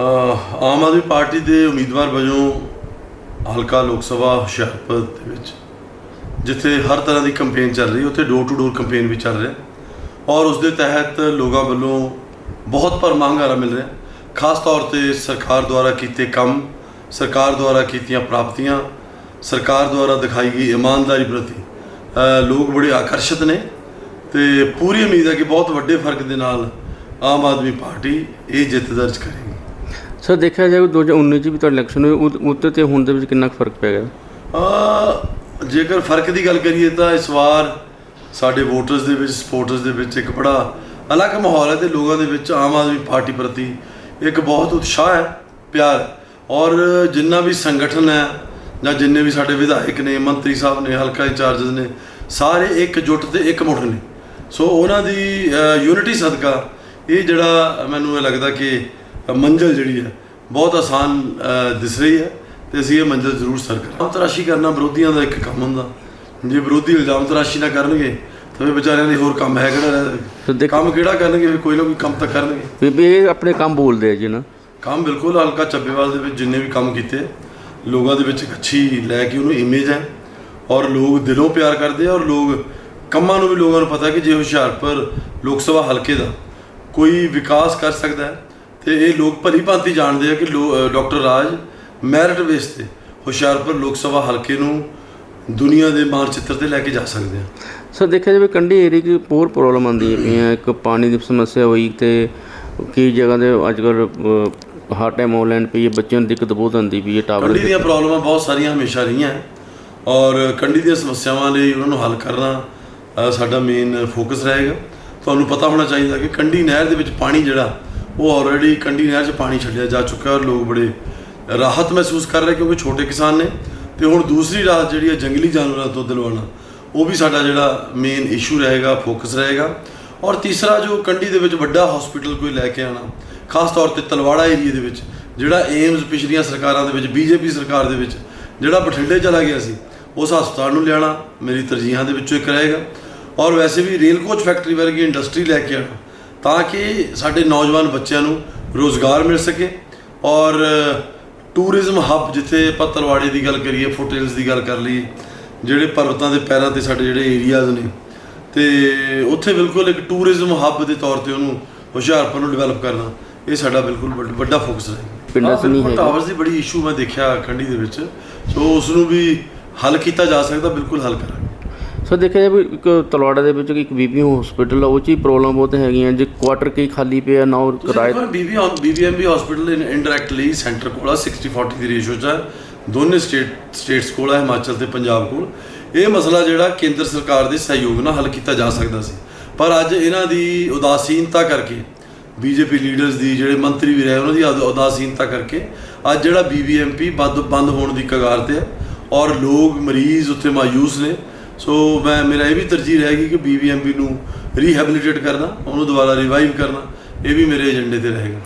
Aam Aadmi party ਦੇ ਉਮੀਦਵਾਰ ਵਜੋਂ ਹਲਕਾ ਲੋਕ ਸਭਾ ਹੁਸ਼ਿਆਰਪੁਰ ਦੇ ਵਿੱਚ, ਜਿੱਥੇ ਹਰ ਤਰ੍ਹਾਂ ਦੀ ਕੰਪੇਨ ਚੱਲ ਰਹੀ, ਉੱਥੇ ਡੋਰ ਟੂ ਡੋਰ ਕੰਪੇਨ ਵੀ ਚੱਲ ਰਿਹਾ। ਔਰ ਉਸ ਦੇ ਤਹਿਤ ਲੋਕਾਂ ਵੱਲੋਂ ਬਹੁਤ ਭਰਮਾ ਹੁੰਗਾਰਾ ਮਿਲ ਰਿਹਾ। ਖਾਸ ਤੌਰ ਤੇ ਸਰਕਾਰ ਦੁਆਰਾ ਕੀਤੇ ਕੰਮ, ਸਰਕਾਰ ਦੁਆਰਾ ਕੀਤੀਆਂ ਪ੍ਰਾਪਤੀਆਂ, ਸਰਕਾਰ ਦੁਆਰਾ ਦਿਖਾਈ ਗਈ ਇਮਾਨਦਾਰੀ ਪ੍ਰਤੀ ਲੋਕ ਬੜੇ ਆਕਰਸ਼ਿਤ ਨੇ ਤੇ ਪੂਰੀ ਉਮੀਦ ਹੈ ਕਿ ਬਹੁਤ ਵੱਡੇ ਫ਼ਰਕ ਦੇ ਨਾਲ ਆਮ ਆਦਮੀ ਪਾਰਟੀ ਇਹ ਜਿੱਤ ਦਰਜ ਕਰੇ। ਸਰ, ਦੇਖਿਆ ਜਾਵੇ 2019 ਚ ਵੀ ਤੁਹਾਡਾ ਇਲੈਕਸ਼ਨ ਹੋਈ ਉਹ- ਉੱਤੇ ਤੇ ਹੁਣ ਦੇ ਵਿੱਚ ਕਿੰਨਾ ਕੁ ਫ਼ਰਕ ਪੈ ਗਿਆ ਅ ਜੇਕਰ ਫ਼ਰਕ ਦੀ ਗੱਲ ਕਰੀਏ ਤਾਂ ਇਸ ਵਾਰ ਸਾਡੇ ਵੋਟਰਸ ਦੇ ਵਿੱਚ ਸਪੋਰਟਰਸ ਦੇ ਵਿੱਚ ਇੱਕ ਬੜਾ ਅਲੱਗ ਮਾਹੌਲ ਹੈ ਤੇ ਲੋਕਾਂ ਦੇ ਵਿੱਚ ਆਮ ਆਦਮੀ ਪਾਰਟੀ ਪ੍ਰਤੀ ਇੱਕ ਬਹੁਤ ਉਤਸ਼ਾਹ ਹੈ, ਪਿਆਰ ਹੈ। ਔਰ ਜਿੰਨਾ ਵੀ ਸੰਗਠਨ ਹੈ ਜਾਂ ਜਿੰਨੇ ਵੀ ਸਾਡੇ ਵਿਧਾਇਕ ਨੇ, ਮੰਤਰੀ ਸਾਹਿਬ ਨੇ, ਹਲਕਾ ਇੰਚਾਰਜਸ ਨੇ, ਸਾਰੇ ਇੱਕ ਇਕਜੁੱਟ ਤੇ ਇਕਮੁੱਠ ਨੇ ਸੋ ਉਹਨਾਂ ਦੀ ਯੂਨਿਟੀ ਸਦਕਾ ਇਹ ਜਿਹੜਾ ਮੈਨੂੰ ਇਹ ਲੱਗਦਾ ਕਿ ਮੰਜ਼ਲ ਜਿਹੜੀ ਹੈ ਬਹੁਤ ਆਸਾਨ ਦਿਸ ਰਹੀ ਹੈ ਤੇ ਅਸੀਂ ਇਹ ਮੰਜ਼ਿਲ ਜ਼ਰੂਰ ਸਰ ਕਰਾਂਗੇ। ਤਰਾਸ਼ੀ ਕਰਨਾ ਵਿਰੋਧੀਆਂ ਦਾ ਇੱਕ ਕੰਮ ਹੁੰਦਾ। ਜੇ ਵਿਰੋਧੀ ਇਲਜ਼ਾਮ ਤਰਾਸ਼ੀ ਨਾ ਕਰਨਗੇ ਤਾਂ ਫਿਰ ਵਿਚਾਰਿਆਂ ਦੀ ਹੋਰ ਕੰਮ ਹੈ ਕਿਹੜਾ ਕੰਮ ਕਿਹੜਾ ਕਰਨਗੇ ਕੋਈ ਨਾ ਕੋਈ ਕੰਮ ਤਾਂ ਕਰਨਗੇ। ਵੀ ਵੀ ਇਹ ਆਪਣੇ ਕੰਮ ਬੋਲਦੇ ਆ ਜੀ ਨਾ। ਕੰਮ ਬਿਲਕੁਲ ਹਲਕਾ ਚੱਬੇਵਾਲ ਦੇ ਵਿੱਚ ਜਿੰਨੇ ਵੀ ਕੰਮ ਕੀਤੇ ਲੋਕਾਂ ਦੇ ਵਿੱਚ ਇੱਕ ਅੱਛੀ ਲੈ ਕੇ ਉਹਨੂੰ ਇਮੇਜ ਹੈ ਔਰ ਲੋਕ ਦਿਲੋਂ ਪਿਆਰ ਕਰਦੇ ਆ ਔਰ ਲੋਕ ਕੰਮਾਂ ਨੂੰ ਵੀ ਲੋਕਾਂ ਨੂੰ ਪਤਾ ਕਿ ਜੇ ਹੁਸ਼ਿਆਰਪੁਰ ਲੋਕ ਸਭਾ ਹਲਕੇ ਦਾ ਕੋਈ ਵਿਕਾਸ ਕਰ ਸਕਦਾ ਹੈ ਤੇ ਇਹ ਲੋਕ ਭਲੀ ਭਾਂਤੀ ਜਾਣਦੇ ਆ ਕਿ ਡਾਕਟਰ ਰਾਜ ਮੈਰਿਟ ਬੇਸ ਤੇ ਹੁਸ਼ਿਆਰਪੁਰ ਲੋਕ ਸਭਾ ਹਲਕੇ ਨੂੰ ਦੁਨੀਆ ਦੇ ਮਾਨਚਿੱਤਰ ਤੇ ਲੈ ਕੇ ਜਾ ਸਕਦੇ ਆ। ਸਰ ਦੇਖਿਆ ਜਾਵੇ ਕੰਢੀ ਏਰੀਆ 'ਚ ਹੋਰ ਪ੍ਰੋਬਲਮ ਆਉਂਦੀ ਹੈ ਪਈਆਂ ਇੱਕ ਪਾਣੀ ਦੀ ਸਮੱਸਿਆ ਹੋਈ ਤੇ ਕਈ ਜਗ੍ਹਾ ਤੇ ਅੱਜ ਕੱਲ੍ਹ ਹਰ ਟਾਈਮ ਆਨਲਾਈਨ ਪਈ ਬੱਚਿਆਂ ਨੂੰ ਦਿੱਕਤ ਬਹੁਤ ਆਉਂਦੀ ਪਈ ਹੈ ਟਾਵਰ ਕੰਢੀ ਦੀਆਂ ਪ੍ਰੋਬਲਮਾਂ ਬਹੁਤ ਸਾਰੀਆਂ ਹਮੇਸ਼ਾ ਰਹੀਆਂ। ਔਰ ਕੰਢੀ ਦੀਆਂ ਸਮੱਸਿਆਵਾਂ ਲਈ ਉਹਨਾਂ ਨੂੰ ਹੱਲ ਕਰਨਾ ਸਾਡਾ ਮੇਨ ਫੋਕਸ ਰਹੇਗਾ। ਤੁਹਾਨੂੰ ਪਤਾ ਹੋਣਾ ਚਾਹੀਦਾ ਕਿ ਕੰਢੀ ਨਹਿਰ ਦੇ ਵਿੱਚ ਪਾਣੀ ਜਿਹੜਾ ਉਹ ਆਲਰੇਡੀ ਕੰਢੀ ਨਹਿਰ 'ਚ ਪਾਣੀ ਛੱਡਿਆ ਜਾ ਚੁੱਕਾ ਔਰ ਲੋਕ ਬੜੇ ਰਾਹਤ ਮਹਿਸੂਸ ਕਰ ਰਹੇ ਕਿਉਂਕਿ ਛੋਟੇ ਕਿਸਾਨ ਨੇ ਤੇ ਹੁਣ ਦੂਸਰੀ ਰਾਹਤ ਜਿਹੜੀ ਹੈ ਜੰਗਲੀ ਜਾਨਵਰਾਂ ਤੋਂ ਦਿਲਵਾਉਣਾ, ਉਹ ਵੀ ਸਾਡਾ ਜਿਹੜਾ ਮੇਨ ਇਸ਼ੂ ਰਹੇਗਾ ਫੋਕਸ ਰਹੇਗਾ। ਔਰ ਤੀਸਰਾ ਜੋ ਕੰਢੀ ਦੇ ਵਿੱਚ ਵੱਡਾ ਹਸਪੀਟਲ ਕੋਈ ਲੈ ਕੇ ਆਣਾ ਖਾਸ ਤੌਰ ਤੇ ਤਲਵਾੜਾ ਏਰੀਆ ਦੇ ਵਿੱਚ, ਜਿਹੜਾ ਏਮਸ ਪਿਛਲੀਆਂ ਸਰਕਾਰਾਂ ਦੇ ਵਿੱਚ ਬੀਜੇਪੀ ਸਰਕਾਰ ਦੇ ਵਿੱਚ, ਜਿਹੜਾ ਬਠਿੰਡੇ ਚਲਾ ਗਿਆ ਸੀ, ਉਸ ਹਸਪਤਾਲ ਨੂੰ ਲਿਆਣਾ ਮੇਰੀ ਤਰਜੀਹਾਂ ਦੇ ਵਿੱਚੋਂ ਇੱਕ ਰਹੇਗਾ। ਔਰ ਵੈਸੇ ਵੀ ਰੇਲ ਕੋਚ ਫੈਕਟਰੀ ਵਰਗੀ ਇੰਡਸਟਰੀ ਲੈ ਕੇ ਆਣਾ ਤਾਂ ਕਿ ਸਾਡੇ ਨੌਜਵਾਨ ਬੱਚਿਆਂ ਨੂੰ ਰੋਜ਼ਗਾਰ ਮਿਲ ਸਕੇ ਔਰ ਟੂਰਿਜ਼ਮ ਹੱਬ ਜਿੱਥੇ ਆਪਾਂ ਤਲਵਾੜੇ ਦੀ ਗੱਲ ਕਰੀਏ ਫੁੱਟਹਿਲਸ ਦੀ ਗੱਲ ਕਰ ਲਈਏ ਜਿਹੜੇ ਪਰਬਤਾਂ ਦੇ ਪੈਰਾਂ ਤੇ ਸਾਡੇ ਜਿਹੜੇ ਏਰੀਆਜ਼ ਨੇ ਤੇ ਉੱਥੇ ਬਿਲਕੁਲ ਇੱਕ ਟੂਰਿਜ਼ਮ ਹੱਬ ਦੇ ਤੌਰ ਤੇ ਉਹਨੂੰ ਹੁਸ਼ਿਆਰਪੁਰ ਨੂੰ ਡਿਵੈਲਪ ਕਰਨਾ ਇਹ ਸਾਡਾ ਬਿਲਕੁਲ ਵੱਡ- ਵੱਡਾ ਫੋਕਸ ਰਹੇਗਾ ਪਿੰਡਾਂ 'ਚ ਨਹੀਂ ਹੈਗਾ। ਟਾਵਰਸ ਦੀ ਬੜੀ ਇਸ਼ੂ ਮੈਂ ਦੇਖਿਆ ਖੰਡੀ ਦੇ ਵਿੱਚ ਸੋ ਉਸ ਨੂੰ ਵੀ ਹੱਲ ਕੀਤਾ ਜਾ ਸਕਦਾ ਬਿਲਕੁਲ ਹੱਲ ਕਰਾਂਗੇ ਸਰ ਦੇਖਿਆ ਜਾਵੇ ਇੱਕ ਤਲਵਾੜਾ ਦੇ ਵਿੱਚ ਇੱਕ ਬੀਬੀ ਹਸਪੀਟਲ ਆ ਉਹ 'ਚ ਹੀ ਪ੍ਰੋਬਲਮ ਬਹੁਤ ਹੈਗੀਆਂ। ਜੇ ਕੁਆਟਰ ਕਈ ਖਾਲੀ ਪਿਆ ਨਾ ਉਹ ਕਿਰਾਏ BB BBMB hospital indirectly centre ਕੋਲ ਆ 60 40 ਦੀ ਰੇਸ਼ੋ ਚ ਹੈ ਦੋਨੇ ਸਟੇਟ ਸਟੇਟਸ ਕੋਲ ਹੈ ਹਿਮਾਚਲ ਤੇ ਪੰਜਾਬ ਕੋਲ। ਇਹ ਮਸਲਾ ਜਿਹੜਾ ਕੇਂਦਰ ਸਰਕਾਰ ਦੇ ਸਹਿਯੋਗ ਨਾਲ ਹੱਲ ਕੀਤਾ ਜਾ ਸਕਦਾ ਸੀ। ਪਰ ਅੱਜ ਇਹਨਾਂ ਦੀ ਉਦਾਸੀਨਤਾ ਕਰਕੇ ਬੀਜੇਪੀ ਲੀਡਰਸ ਦੀ ਜਿਹੜੇ ਮੰਤਰੀ ਵੀ ਰਹੇ ਉਹਨਾਂ ਦੀ ਉਦ- ਉਦਾਸੀਨਤਾ ਕਰਕੇ ਅੱਜ ਜਿਹੜਾ ਬੀਬੀਐਮਪੀ ਬੰਦ ਬੰਦ ਹੋਣ ਦੀ ਕਗਾਰ ਤੇ ਹੈ ਔਰ ਲੋਕ ਮਰੀਜ਼ ਉੱਥੇ ਮਾਯੂਸ ਨੇ। ਸੋ ਮੈਂ, ਮੇਰਾ ਇਹ ਵੀ ਤਰਜੀਹ ਰਹੇਗੀ ਕਿ ਬੀਬੀਐਮਪੀ ਨੂੰ ਰੀਹੈਬਿਲਿਟੇਟ ਕਰਨਾ, ਉਹਨੂੰ ਦੁਬਾਰਾ ਰਿਵਾਈਵ ਕਰਨਾ, ਇਹ ਵੀ ਮੇਰੇ ਏਜੰਡੇ ਤੇ ਰਹੇਗਾ।